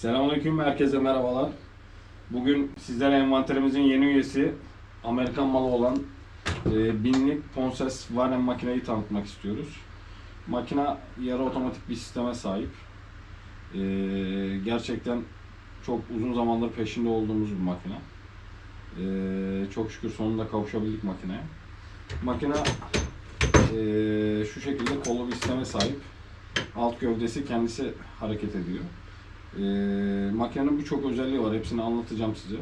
Selamünaleyküm herkese merhabalar. Bugün sizlere envanterimizin yeni üyesi Amerikan malı olan e, binlik Ponses Vanem makineyi tanıtmak istiyoruz. Makina yarı otomatik bir sisteme sahip. E, gerçekten çok uzun zamandır peşinde olduğumuz bir makine. E, çok şükür sonunda kavuşabildik makineye. Makine e, şu şekilde kollu bir sisteme sahip. Alt gövdesi kendisi hareket ediyor. Ee, makinenin birçok özelliği var. Hepsini anlatacağım size.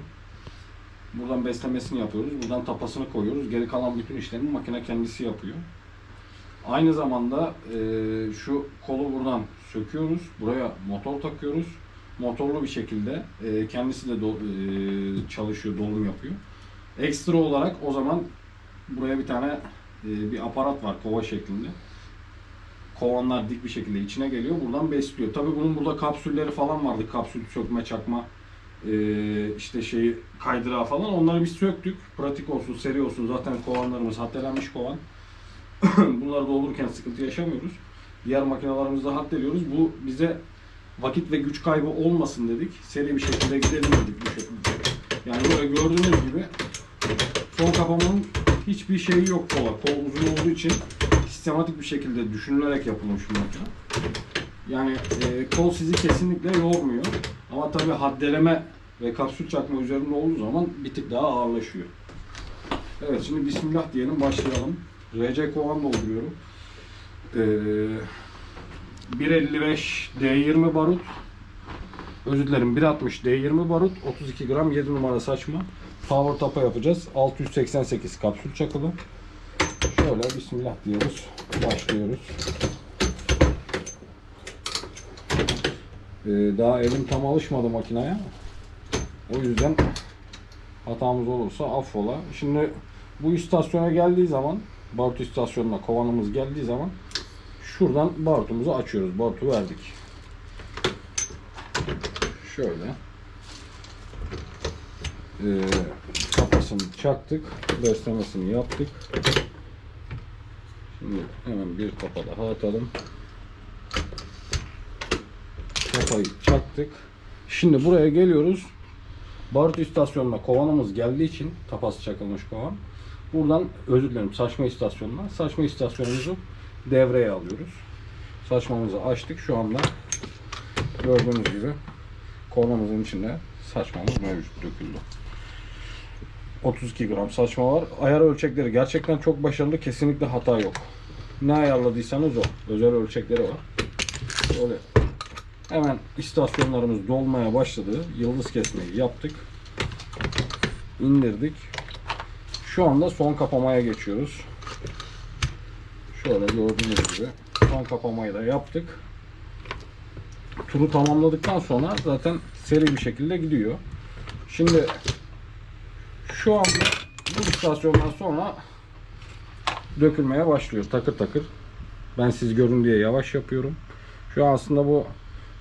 Buradan beslemesini yapıyoruz. Buradan tapasını koyuyoruz. Geri kalan bütün işlemi makine kendisi yapıyor. Aynı zamanda e, şu kolu buradan söküyoruz. Buraya motor takıyoruz. Motorlu bir şekilde e, kendisi de do- e, çalışıyor, dolum yapıyor. Ekstra olarak o zaman buraya bir tane e, bir aparat var kova şeklinde kovanlar dik bir şekilde içine geliyor. Buradan besliyor. Tabii bunun burada kapsülleri falan vardı. Kapsül sökme, çakma, ee, işte şeyi kaydırağı falan. Onları biz söktük. Pratik olsun, seri olsun. Zaten kovanlarımız hattelenmiş kovan. Bunları doldururken sıkıntı yaşamıyoruz. Diğer makinalarımızda haddediyoruz. Bu bize vakit ve güç kaybı olmasın dedik. Seri bir şekilde gidelim dedik bu şekilde. Yani böyle gördüğünüz gibi son kapamanın hiçbir şeyi yok kola. Kol uzun olduğu için sistematik bir şekilde düşünülerek yapılmış bir makine. Yani e, kol sizi kesinlikle yormuyor. Ama tabi haddeleme ve kapsül çakma üzerinde olduğu zaman bir tık daha ağırlaşıyor. Evet şimdi Bismillah diyelim başlayalım. RC kovan dolduruyorum. Ee, 1.55 D20 barut. Özür dilerim 1.60 D20 barut. 32 gram 7 numara saçma. Power tapa yapacağız. 688 kapsül çakılı. Şöyle bismillah diyoruz. Başlıyoruz. Ee, daha elim tam alışmadı makineye. O yüzden hatamız olursa affola. Şimdi bu istasyona geldiği zaman barut istasyonuna kovanımız geldiği zaman şuradan barutumuzu açıyoruz. Barutu verdik. Şöyle. Ee, kafasını çaktık. Beslemesini yaptık. Hemen bir kafa daha atalım. Kafayı çaktık. Şimdi buraya geliyoruz. Barut istasyonuna kovanımız geldiği için tapası çakılmış kovan. Buradan özür dilerim saçma istasyonuna. Saçma istasyonumuzu devreye alıyoruz. Saçmamızı açtık. Şu anda gördüğünüz gibi kovanımızın içinde saçmamız mevcut döküldü. 32 gram saçma var. Ayar ölçekleri gerçekten çok başarılı. Kesinlikle hata yok. Ne ayarladıysanız o. Özel ölçekleri var. Böyle hemen istasyonlarımız dolmaya başladı. Yıldız kesmeyi yaptık. İndirdik. Şu anda son kapamaya geçiyoruz. Şöyle gördüğünüz gibi son kapamayı da yaptık. Turu tamamladıktan sonra zaten seri bir şekilde gidiyor. Şimdi şu anda bu istasyondan sonra dökülmeye başlıyor takır takır. Ben siz görün diye yavaş yapıyorum. Şu an aslında bu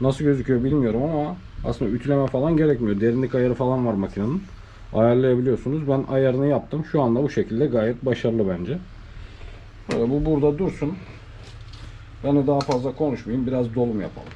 nasıl gözüküyor bilmiyorum ama aslında ütüleme falan gerekmiyor. Derinlik ayarı falan var makinenin. Ayarlayabiliyorsunuz. Ben ayarını yaptım. Şu anda bu şekilde gayet başarılı bence. Böyle bu burada dursun. Ben de daha fazla konuşmayayım. Biraz dolum yapalım.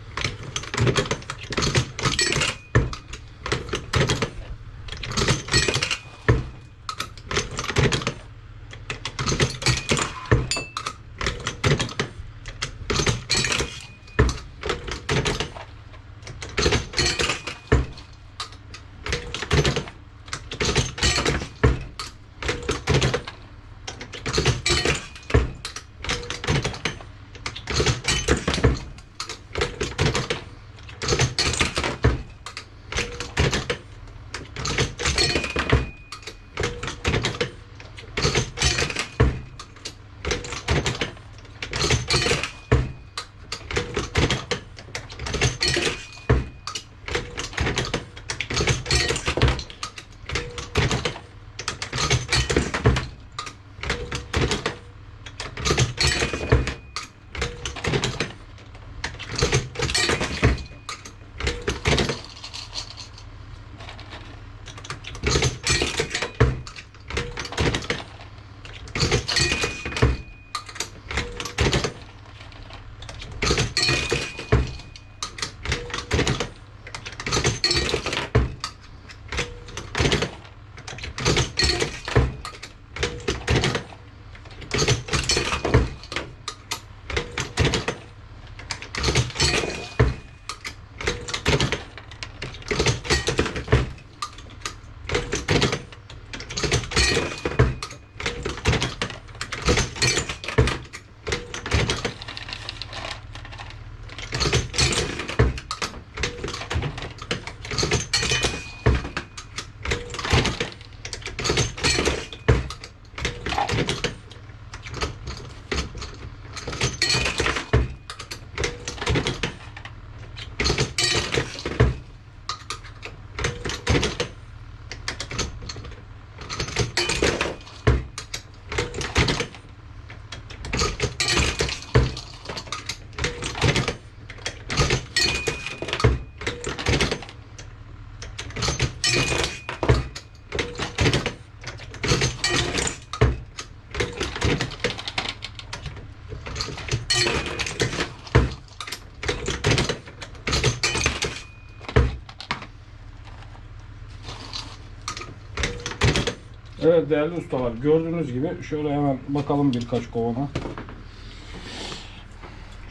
Evet değerli ustalar gördüğünüz gibi şöyle hemen bakalım birkaç kovana.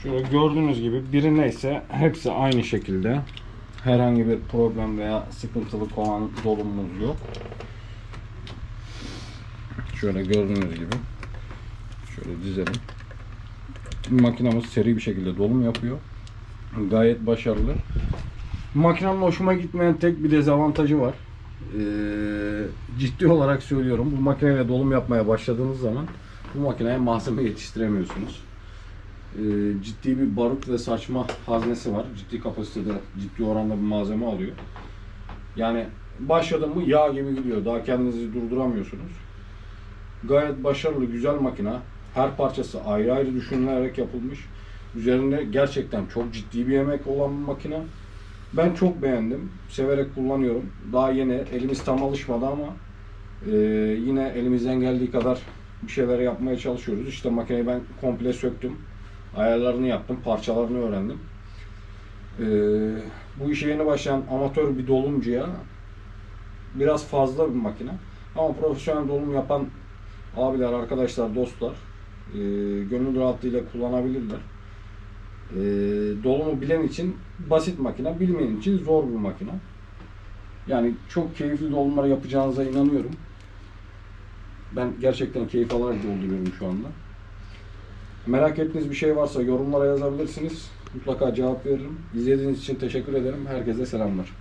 Şöyle gördüğünüz gibi biri neyse hepsi aynı şekilde. Herhangi bir problem veya sıkıntılı kovan dolumumuz yok. Şöyle gördüğünüz gibi. Şöyle dizelim. Makinamız seri bir şekilde dolum yapıyor. Gayet başarılı. Makinenin hoşuma gitmeyen tek bir dezavantajı var. Ee, ciddi olarak söylüyorum. Bu makineyle dolum yapmaya başladığınız zaman bu makineye malzeme yetiştiremiyorsunuz. Ee, ciddi bir barut ve saçma haznesi var. Ciddi kapasitede, ciddi oranda bir malzeme alıyor. Yani başladım mı yağ gibi gidiyor. Daha kendinizi durduramıyorsunuz. Gayet başarılı, güzel makine. Her parçası ayrı ayrı düşünülerek yapılmış. Üzerinde gerçekten çok ciddi bir emek olan bir makine. Ben çok beğendim. Severek kullanıyorum. Daha yeni, elimiz tam alışmadı ama e, yine elimizden geldiği kadar bir şeyler yapmaya çalışıyoruz. İşte makineyi ben komple söktüm. Ayarlarını yaptım, parçalarını öğrendim. E, bu işe yeni başlayan amatör bir dolumcuya biraz fazla bir makine. Ama profesyonel dolum yapan abiler, arkadaşlar, dostlar e, gönül rahatlığıyla kullanabilirler. E, dolumu bilen için basit makine, bilmeyen için zor bir makine. Yani çok keyifli dolumlar yapacağınıza inanıyorum. Ben gerçekten keyif alarak dolduruyorum şu anda. Merak ettiğiniz bir şey varsa yorumlara yazabilirsiniz. Mutlaka cevap veririm. İzlediğiniz için teşekkür ederim. Herkese selamlar.